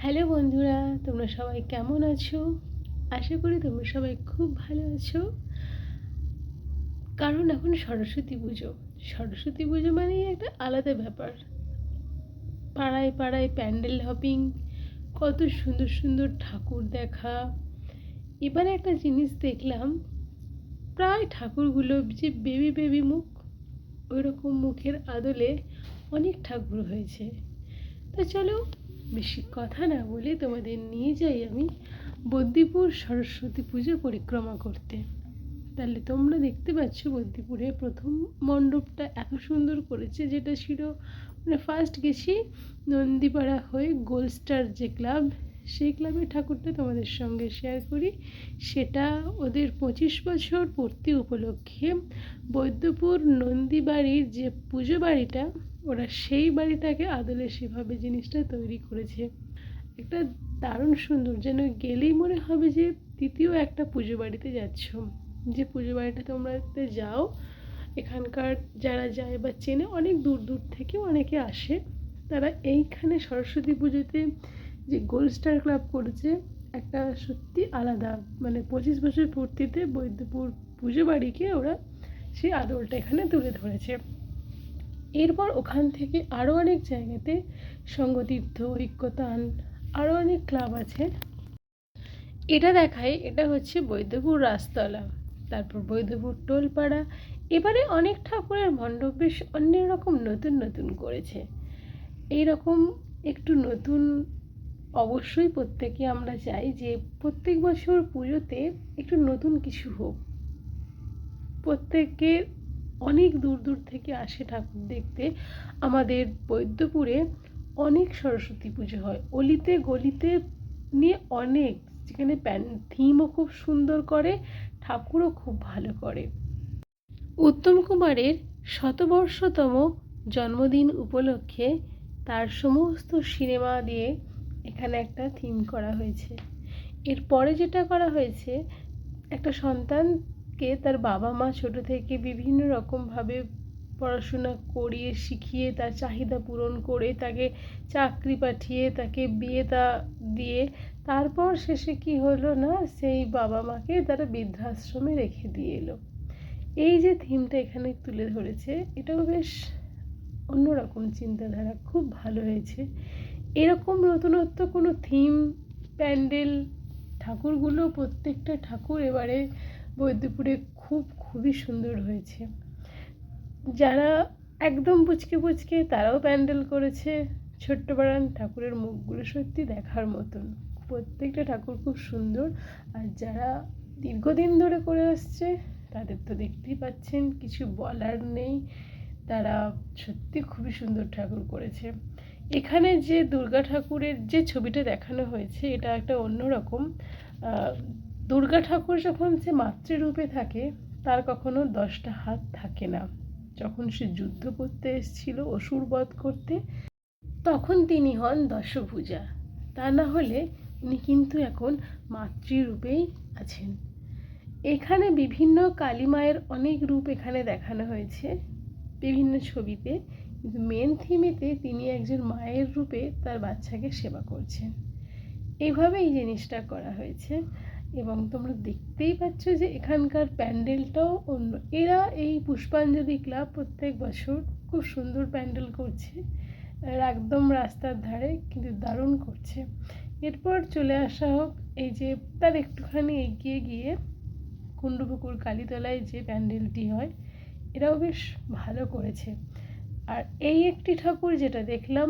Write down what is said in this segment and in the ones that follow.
Hello বন্ধুরা, তোমরা সবাই কেমন আছো? আশা করি তোমরা সবাই খুব ভালো আছো। কারণ এখন সরস্বতী পুজো। সরস্বতী পুজো মানেই একটা আলাদা ব্যাপার। পাড়ায় পাড়ায় প্যান্ডেল হপিং, কত সুন্দর সুন্দর ঠাকুর দেখা। এবারে একটা জিনিস দেখলাম, প্রায় ঠাকুরগুলো যে বেবি বেবি মুখ ওই রকম মুখের আদলে অনেক ঠাকুর হয়েছে। তো চলো, বেশি কথা না বলে তোমাদের নিয়ে যাই আমি বদ্যিপুর সরস্বতী পুজো পরিক্রমা করতে। তাহলে তোমরা দেখতে পাচ্ছ বদ্যিপুরে প্রথম মণ্ডপটা এত সুন্দর করেছে, যেটা ছিল মানে ফার্স্ট গেছি নন্দীপাড়া হয়ে গোল্ড স্টার যে ক্লাব, সেই ক্লাবের ঠাকুরটা তোমাদের সঙ্গে শেয়ার করি। সেটা ওদের পঁচিশ বছর পূর্তি উপলক্ষে বৈদ্যপুর নন্দীবাড়ির যে পুজো বাড়িটা ওরা সেই বাড়িটাকে আদলে সেভাবে জিনিসটা তৈরি করেছে। একটা দারুণ সুন্দর যেন গেলেই মনে হবে যে তৃতীয় একটা পুজো বাড়িতে যাচ্ছ। যে পুজো বাড়িটা তোমরা যাও, এখানকার যারা যায় বা চেনে অনেক দূর দূর থেকে অনেকে আসে, তারা এইখানে সরস্বতী পুজোতে যে গোল্ড স্টার ক্লাব করেছে, একটা সত্যি আলাদা মানে পঁচিশ বছর পূর্তিতে বৈদ্যপুর পুজো বাড়িকে ওরা সেই আদলটা এখানে তুলে ধরেছে। এরপর ওখান থেকে আরও অনেক জায়গাতে সঙ্গতীর্থ, ঐক্যতান আরও অনেক ক্লাব আছে। এটা দেখায়, এটা হচ্ছে বৈদ্যপুর রাজতলা তারপর বৈদ্যপুর টোলপাড়া। এবারে অনেক ঠাকুরের মণ্ডপ বেশ অন্য রকম নতুন নতুন করেছে। এই রকম একটু নতুন অবশ্যই প্রত্যেকে আমরা চাই যে প্রত্যেক বছর পুজোতে একটু নতুন কিছু হোক। প্রত্যেকে অনেক দূর দূর থেকে আসে ঠাকুর দেখতে। আমাদের বৈদ্যপুরে অনেক সরস্বতী পুজো হয়। অলিতে গলিতে নিয়ে অনেক। যেখানে প্যান থিমও খুব সুন্দর করে, ঠাকুরও খুব ভালো করে। উত্তম কুমারের শতবর্ষতম জন্মদিন উপলক্ষে তার সমস্ত সিনেমা দিয়ে এখানে একটা থিম করা হয়েছে। এরপরে যেটা করা হয়েছে, একটা সন্তানকে তার বাবা মা ছোটো থেকে বিভিন্ন রকমভাবে পড়াশোনা করিয়ে, শিখিয়ে তার চাহিদা পূরণ করে তাকে চাকরি পাঠিয়ে তাকে বিয়ে তা দিয়ে তারপর শেষে কি হলো না, সেই বাবা মাকে তারা বৃদ্ধাশ্রমে রেখে দিয়ে এলো। এই যে থিমটা এখানে তুলে ধরেছে, এটাও বেশ অন্যরকম চিন্তাধারা, খুব ভালো হয়েছে। এরকম নতুনত্ব কোনো থিম প্যান্ডেল, ঠাকুরগুলো প্রত্যেকটা ঠাকুর এবারে বৈদ্যপুরে খুব, খুবই সুন্দর হয়েছে। যারা একদম পুচকে পুচকে, তারাও প্যান্ডেল করেছে। ছোট্ট বাড়ান ঠাকুরের মুখগুলো সত্যি দেখার মতন। প্রত্যেকটা ঠাকুর খুব সুন্দর। আর যারা দীর্ঘদিন ধরে করে আসছে, তাদের তো দেখতেই পাচ্ছেন, কিছু বলার নেই। তারা সত্যি খুবই সুন্দর ঠাকুর করেছে। এখানে যে দুর্গা ঠাকুরের যে ছবিটা দেখানো হয়েছে, এটা একটা অন্যরকম। দুর্গা ঠাকুর যখন সে মাতৃরূপে থাকে, তার কখনো দশটা হাত থাকে না। যখন সে যুদ্ধ করতে এসেছিল, অসুর বধ করতে, তখন তিনি হন দশভূজা। তা না হলে উনি কিন্তু এখন মাতৃরূপেই আছেন। এখানে বিভিন্ন কালী মায়ের অনেক রূপ এখানে দেখানো হয়েছে। বিভিন্ন ছবিতে, কিন্তু মেন থিমেতে তিনি একজন মায়ের রূপে তার বাচ্চাকে সেবা করছেন। এইভাবে এই জিনিসটা করা হয়েছে। এবং তোমরা দেখতেই পাচ্ছ যে এখানকার প্যান্ডেলটাও অন্য। এরা এই পুষ্পাঞ্জলি ক্লাব প্রত্যেক বছর খুব সুন্দর প্যান্ডেল করছে। আর একদম রাস্তার ধারে কিন্তু দারুণ করছে। এরপর চলে আসা হোক এই যে তার একটুখানি এগিয়ে গিয়ে কুণ্ডপুকুর কালীতলায় যে প্যান্ডেলটি হয়, এরাও বেশ ভালো করেছে। আর এই একটি ঠাকুর যেটা দেখলাম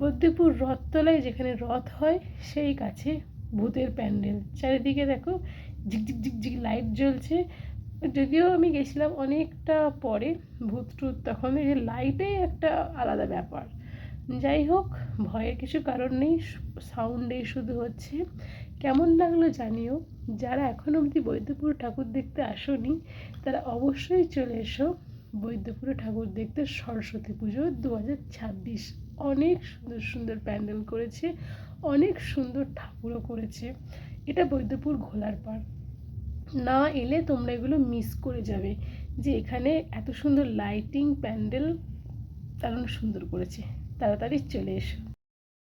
বদ্যপুর রথতলায় যেখানে রথ হয়, সেই কাছে ভূতের প্যান্ডেল। চারিদিকে দেখো ঝিকঝিক ঝিকঝিক লাইট জ্বলছে। যদিও আমি গেছিলাম অনেকটা পরে ভূত টুত, তখন এই যে লাইটেই একটা আলাদা ব্যাপার। যাই হোক, ভয়ের কিছু কারণ নেই সাউন্ডেই শুধু হচ্ছে। কেমন লাগল জানিও। যারা এখন অবধি বৈদ্যপুর ঠাকুর দেখতে আসনি, তারা অবশ্যই চলে এসো বৈদ্যপুরে ঠাকুর দেখতে। সরস্বতী পুজো দু হাজার ছাব্বিশ অনেক সুন্দর সুন্দর প্যান্ডেল করেছে। অনেক সুন্দর ঠাকুরও করেছে। এটা বৈদ্যপুর ঘোলার পার না এলে তোমরা এগুলো মিস করে যাবে। যে এখানে এত সুন্দর লাইটিং প্যান্ডেল দারুণ সুন্দর করেছে। তাড়াতাড়ি চলে এসো।